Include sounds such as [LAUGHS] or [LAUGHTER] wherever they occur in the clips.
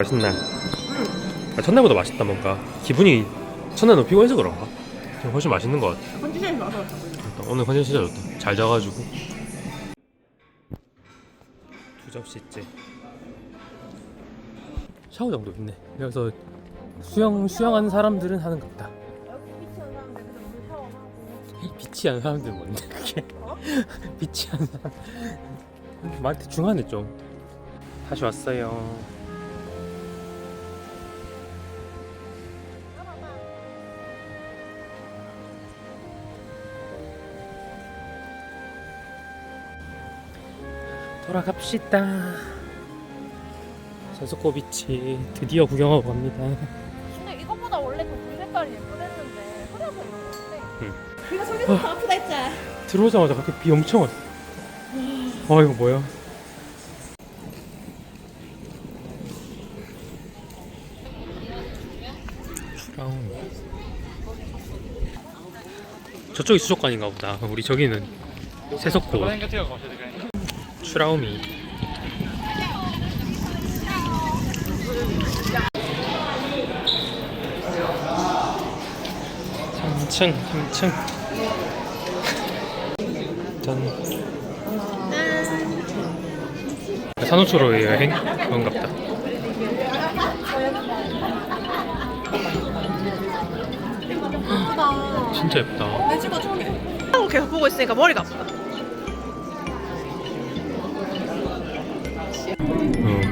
맛있나? 아, 첫날보다 맛있다 뭔가. 기분이 첫날 너무 피곤해서 그런가? 지금 훨씬 맛있는 것 같아. 컨디션이 일단 오늘 컨디션 진짜 좋다. 잘 자가지고. 두 접시째. 샤워장도 있네. 그래서 수영 수영하는 사람들은 하는 것 같다. 비치하는 사람들은 뭔데 그게? 비치하는. 사람 말 대충하네 좀. 다시 왔어요 돌아갑시다. 세스코 비치 드디어 구경하고 갑니다. 근데 이거보다 원래 더불 색깔이 예쁘댔는데 흐려서 이런 건데 응. 우리가 속에서 다 아프다 했잖아. 들어오자마자 갑자기 비 엄청 왔어. 아 이거 뭐야? 추라운 저쪽이 수족관인가 보다. 우리 저기는 세석고 추라우미 삼층 삼층. 짠. 산호초로의 여행 예쁘다. 진짜 예쁘다. 내 찍어줄게 하고 계속 보고 있으니까 머리가 아프다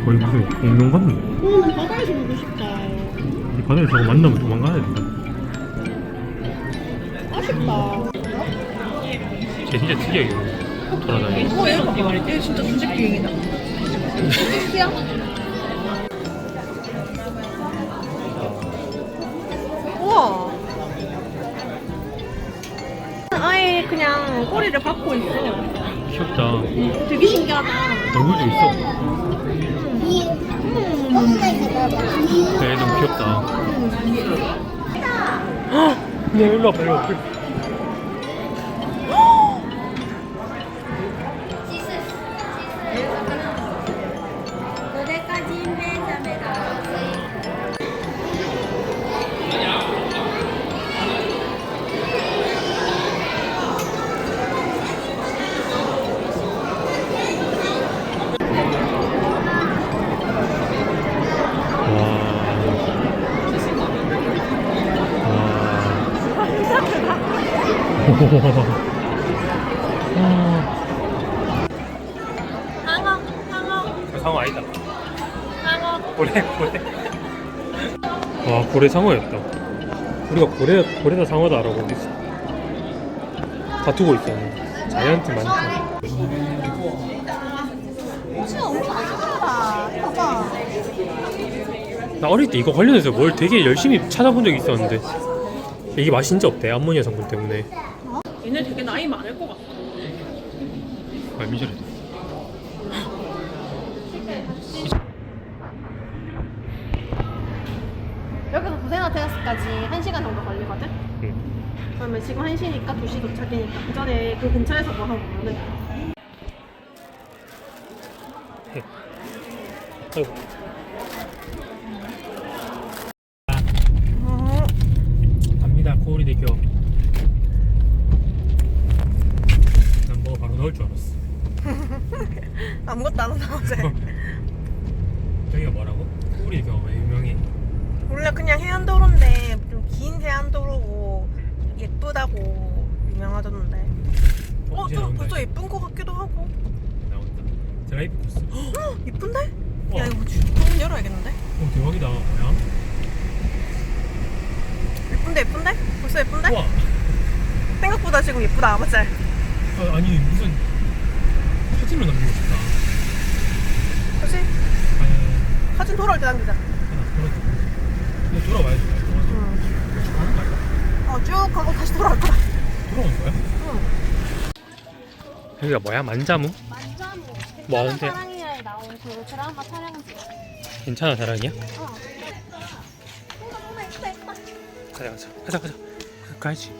거의 무슨 공룡 같네. 음 바다에서 보고 싶다. 이 바다에 저거 만나면 도망가야 된다. 아쉽다. 쟤 진짜 특이하게 돌아다니네 어 얘가 봐봐. 얘 진짜 조직 비행이다. 조직이야? 우와. 아예 그냥 꼬리를 박고 있어 귀엽다. 되게 신기하다. 얼굴도 있어. 네 너무 귀엽다. 네 일로 와봐 일로 와봐 상어 상어 상어 아니다 상어 고래 고래 와 고래 상어였다. 우리가 고래 고래다 상어다 있어? 다투고 있었네 자이언트 많다 진짜 엄청 아쉽다 봐봐 나 어릴 때 이거 관련해서 뭘 되게 열심히 찾아본 적이 있었는데. 이게 맛이 진짜 없대 암모니아 성분 때문에 얘네 되게 나이 많을 것 같아. 아 미저래 여기서 부세나테라스까지 1시간 정도 걸리거든? 응. 그러면 지금 1시니까 2시 도착이니까 그 전에 그 근처에서 뭐 하고 오면은 아이고 갑니다 코오리대교 난 뭐 바로 넣을 줄 알았어 아무것도 안 한다 어제 [LAUGHS] 저기가 뭐라고? 코오리대교가 왜 유명해? 원래 그냥 해안도로인데 좀 긴 해안도로고 예쁘다고 유명하던데 어? 나온다, 벌써. 예쁜 거 같기도 하고 나온다 드라이브 코스 어 예쁜데? 우와. 야 이거 문 열어야겠는데? 대박이다 뭐야? 예쁜데 예쁜데? 벌써 예쁜데? 우와 생각보다 지금 예쁘다 맞지? 아, 아니 무슨 사진로 남기고 싶다 그치? 아, 사진 돌아올 때 남기자 근데 돌아와야지. 가는 거 아니야? 어, 쭉 가고 다시 돌아올 거야 돌아오는 거야? 응. 여기가 뭐야? 만자무? 만자무 뭐 하는데? 사랑이야에 나온 그 드라마 촬영지 괜찮아 사랑이야? 어 가자 가자 가자 가자 가야지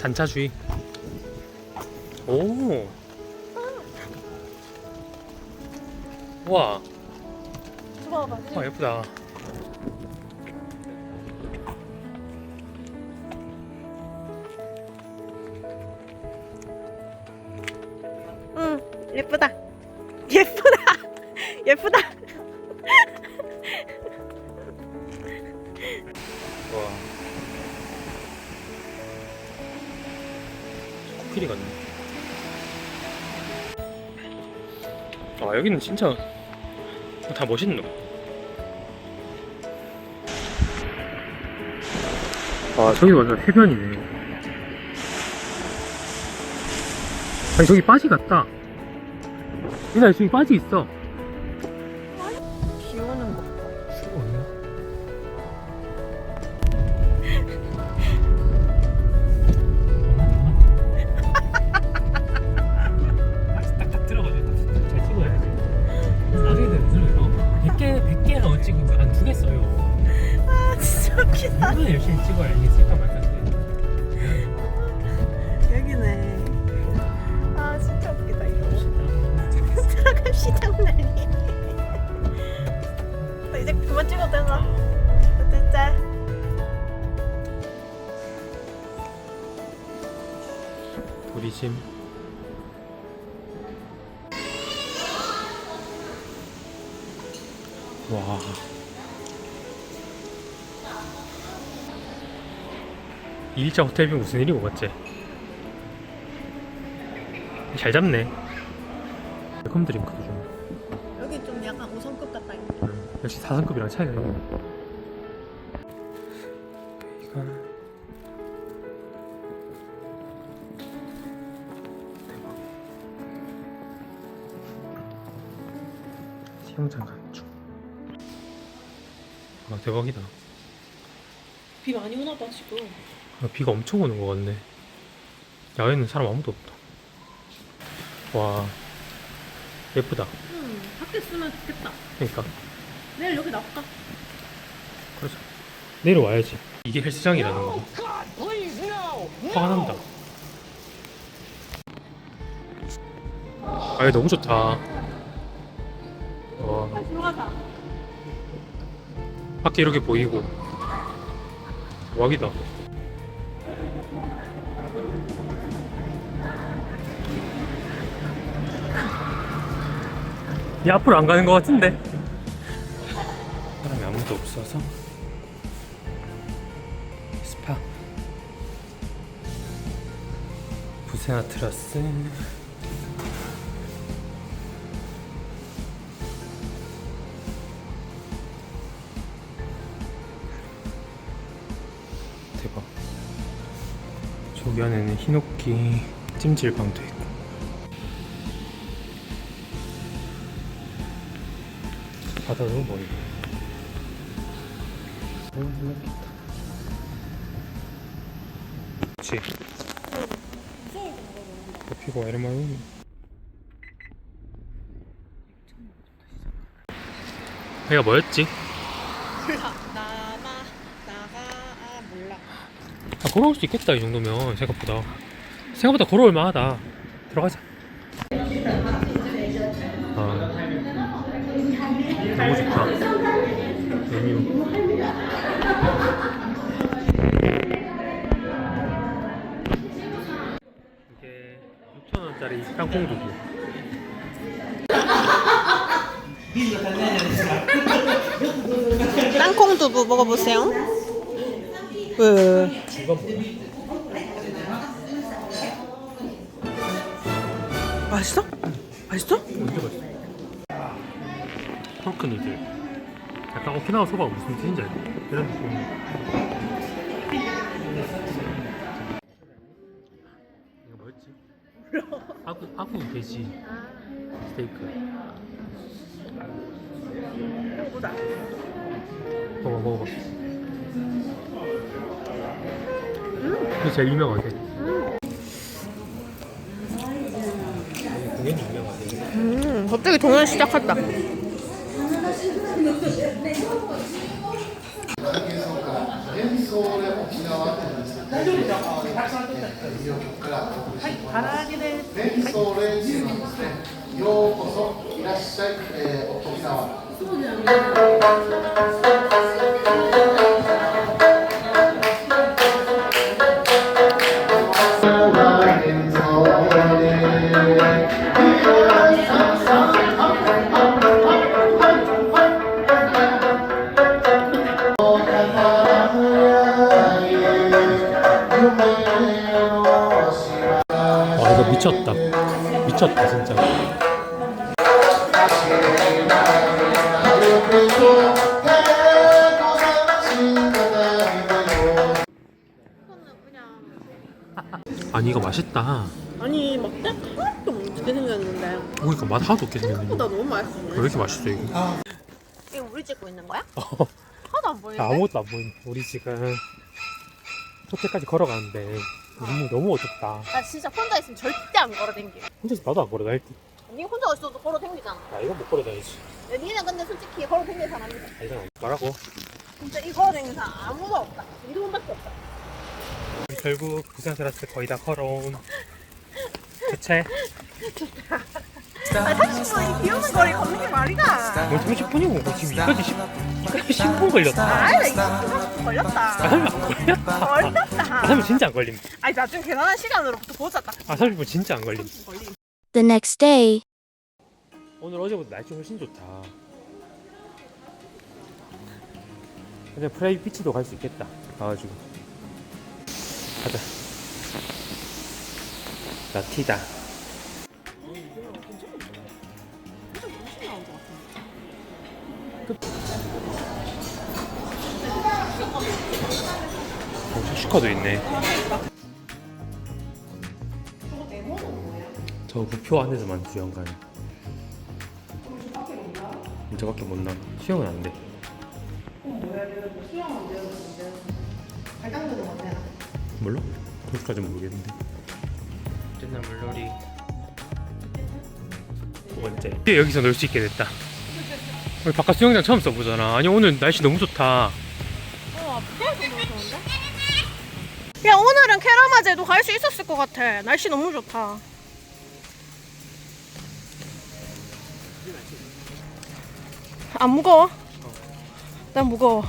단차주의 오 우와 봐봐. 아 예쁘다. 응, 예쁘다. 예쁘다. [LAUGHS] 예쁘다. 와. 코끼리 같네. 아 여기는 진짜 다 멋있노. 아 저기 완전 해변이네. 아니 저기 빠지 같다. 이나 저기 빠지 있어. 되나? 됐지? 도리심. 와. 이 일자 호텔비 무슨 일이고 맞지? 잘 잡네. 웰컴 드링크 역시 4성급이랑 차이가 있네. 이거 대박. 수영장 간축. 아 대박이다. 비 많이 오나 봐, 지금. 아, 비가 엄청 오는 것 같네. 야외는 사람 아무도 없다. 와 예쁘다. 음, 밖에 쓰면 좋겠다. 그러니까. 내일 여기 나올까? 그렇죠. 내려와야지. 이게 헬스장이라는 거. 화가 난다. 아, 너무 좋다. 와, 들어가자. 밖에 이렇게 보이고. 와기다. 이 앞으로 안 가는 것 같은데? 아무도 없어서. 스파. 부세나 트러스. 대박. 저기 안에는 히노키 찜질방도 있고. 바다 너무 멀리 그치 커피가 이러면 얘가 뭐였지? 몰라. 나마, 나가, 아, 몰라. 아 걸어올 수 있겠다 이 정도면 생각보다 생각보다 걸어올 만하다 들어가자 메뉴 이게 6,000원짜리 땅콩 두부 땅콩 두부 먹어보세요. 왜? 이건 뭐야? 맛있어? 맛있어? 언제 봤어? 포크 누들 약간 오키나와 소바가 무슨 뜻인지 알고 이런 느낌 이거 뭐였지? 아구, 아구 돼지 스테이크. 보자. 먹어 먹어봐. 이게 제일 유명하대 공연 유명하대 음, 갑자기 동현 시작했다. 想で沖縄って、大丈夫です。らはい、唐揚げです。連想連想なですね。ようこそいらっしゃい、えー、沖縄。そうじゃ。 먹게 생겼는데 그러니까 맛 하나도 없게 생겼네 생각보다 너무 맛있어. 왜 이렇게 맛있어 이거 이거 우리 찍고 있는 거야? 어, 하나도 안 보이는데? 아무것도 안 보이네 우리 지금 호텔까지 걸어가는데 너무 너무 어둡다 나 진짜 혼자 있으면 절대 안 걸어댕겨. 혼자서 나도 안 걸어 다닐 때 니 혼자 있어도 걸어댕기잖아. 야, 이건 못 걸어 다니지 야, 니는 근데 솔직히 걸어댕기는 사람이다. 아니잖아 말하고 진짜 이 걸어댕기는 사람 아무도 없다. 니 돈밖에 없다. 우리 결국 부산 테라스 거의 다 걸어온 교체 아, 30분 이 비오는 거리 걷는 게 말이다. 뭐 30분이고 지금 이까지 10, 이까지 10분 걸렸다 아, 나 이거 30분 걸렸다. 아 30분 안 걸렸다 아 걸렸다. 30분 진짜 안 걸림 아니, 나중에 계산한 시간으로부터 보자. 딱아 30분 진짜 안 걸림 30분 걸림. The next day. 오늘 어제보다 날씨 훨씬 좋다. 근데 프라이 비치도 갈 수 있겠다. 가가지고 가자. 나 티다. 어, 슈카도 있네. 저 부표 안에서만 수영 가요. 저밖에 못 나가. 수영은 안 돼. 몰라? 그것까지 모르겠는데. 옛날 물놀이 두 번째. 이제 여기서 놀 수 있게 됐다. 우리 바깥 수영장 처음 써보잖아. 아니 오늘 날씨 너무 좋다. 어, 야, 오늘은 캐라마제도 갈 수 있었을 것 같아. 날씨 너무 좋다. 안 무거워? 난 무거워.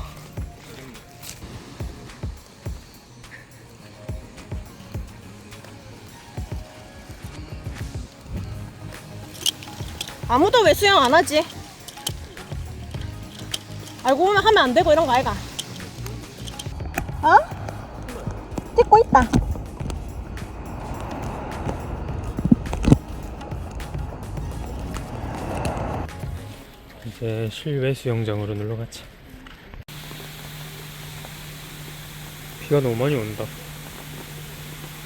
아무도 왜 수영 안 하지? 알고 보면 하면 안 되고 이런 거 아이가? 어? 찍고 있다. 이제 실외 수영장으로 놀러 가자. 비가 너무 많이 온다.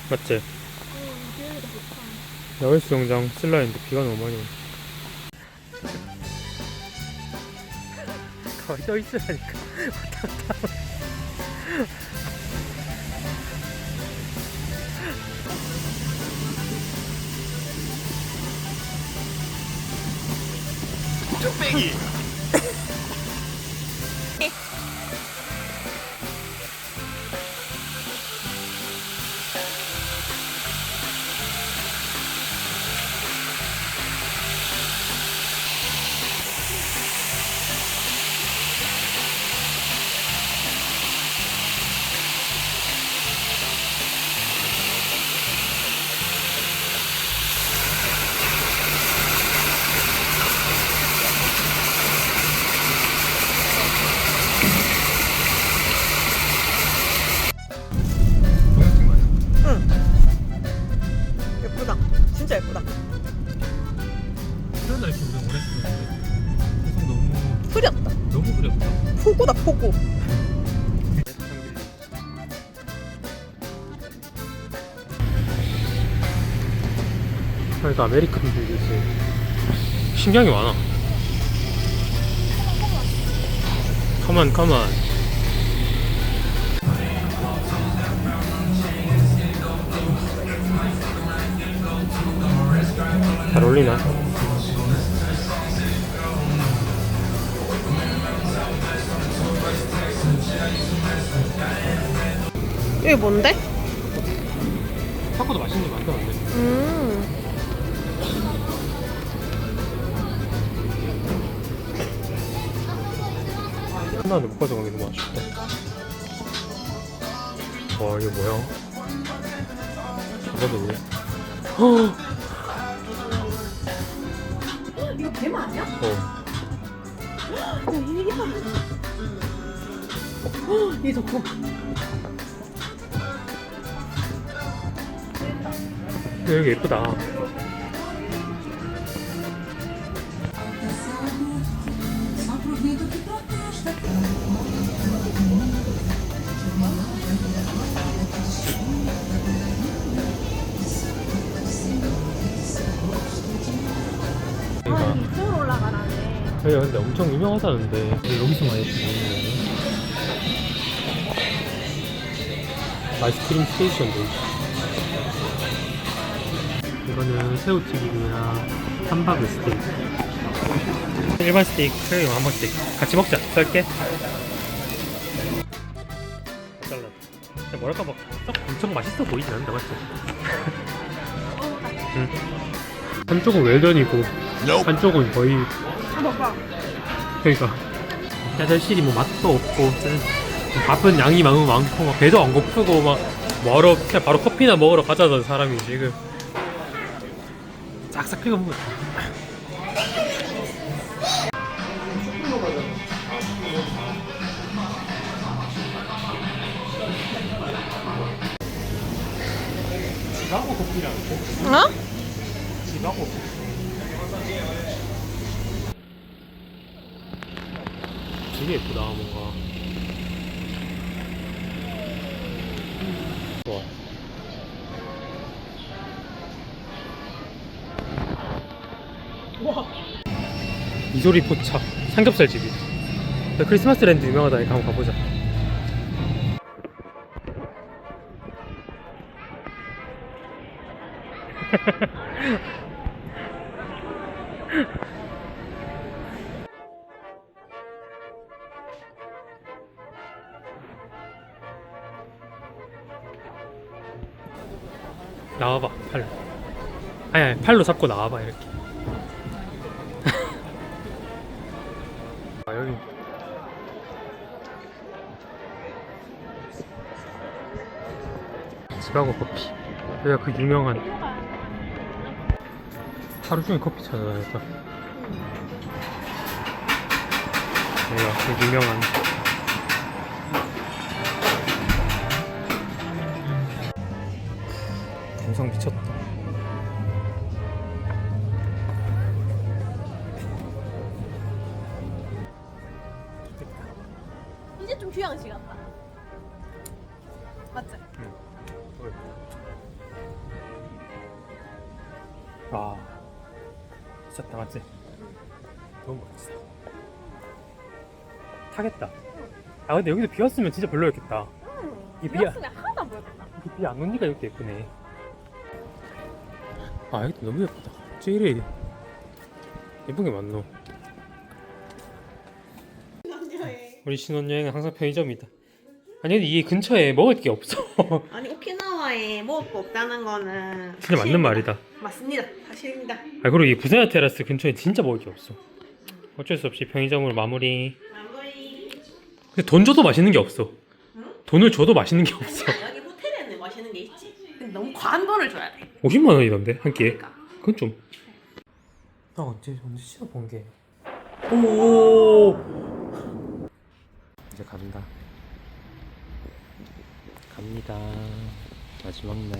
맞지? 야외 수영장 쓸라 했는데 비가 너무 많이 온다. 거의 서 있으라니까. 동영상 신기한 게 많아 가만 가만 잘 어울리나? 이게 뭔데? 타코도 맛있는 게 많다는데 음. 끝나는데 못 가져간 게 너무 아쉽다. 와 이게 뭐야? 잡아도 왜? 어. 이거 뱀 아니야? 어. 어, 이게 헉, 얘 좋고. 여기 예쁘다. 아, 이쪽으로 올라가라네. 여기가 근데 엄청 유명하다는데 왜 여기서 많이 먹는 거야? 아이스크림 스테이션도 있어. 이거는 새우튀김이랑 함바그 스테이크 일반 스테이크, 함바그 스테이크 같이 먹자, 썰게 잘라 뭐랄까 막썩 엄청 맛있어 보이진 않는다 맞지? 응. 한쪽은 웰던이고 한쪽은 거의. 그러니까 짜잘실이 뭐 맛도 없고 짜잔. 밥은 양이 너무 많고 막 배도 안 고프고 막 뭐하러 그냥 바로 커피나 먹으러 가자던 사람이 지금 싹싹 피가 먹었다 집 하고 어? 집하고 되게 예쁘다 뭔가 와. 이소리 포차 삼겹살 집이 크리스마스 랜드 유명하다니까 한번 가보자 팔로 잡고 나와봐 이렇게. 아 여기. 집하고 커피. 여기가 그 유명한. 하루 종일 커피 찾아다녔다 여기가 그 유명한. 감성 미쳤다 미쳤다 맞지? 너무 멋지다 타겠다 아 근데 여기서 비 왔으면 진짜 별로였겠다 이 비야. 비었으면 하나도 안 보였겠다. 비안 오니까 이렇게 예쁘네 아 여기 너무 예쁘다 이래 예쁜 게 많노 우리 신혼여행은 항상 편의점이다 아니 근데 이 근처에 먹을 게 없어 아니 오키나와에 먹을 거 없다는 거는 진짜 맞는 말이다 맞습니다. 사실입니다. 아 그리고 이 부산야 테라스 근처에 진짜 먹을 게 없어 어쩔 수 없이 편의점으로 마무리 마무리. 근데 돈 줘도 맛있는 게 없어 돈을 줘도 맛있는 게 없어 아니야 여기 호텔에는 맛있는 게 있지. 근데 너무 과한 돈을 줘야 돼. 50만 원이던데 한 끼에 그러니까. 그건 좀. 나 언제 언제 신어본 게. 오. 이제 간다. 갑니다. 마지막 날.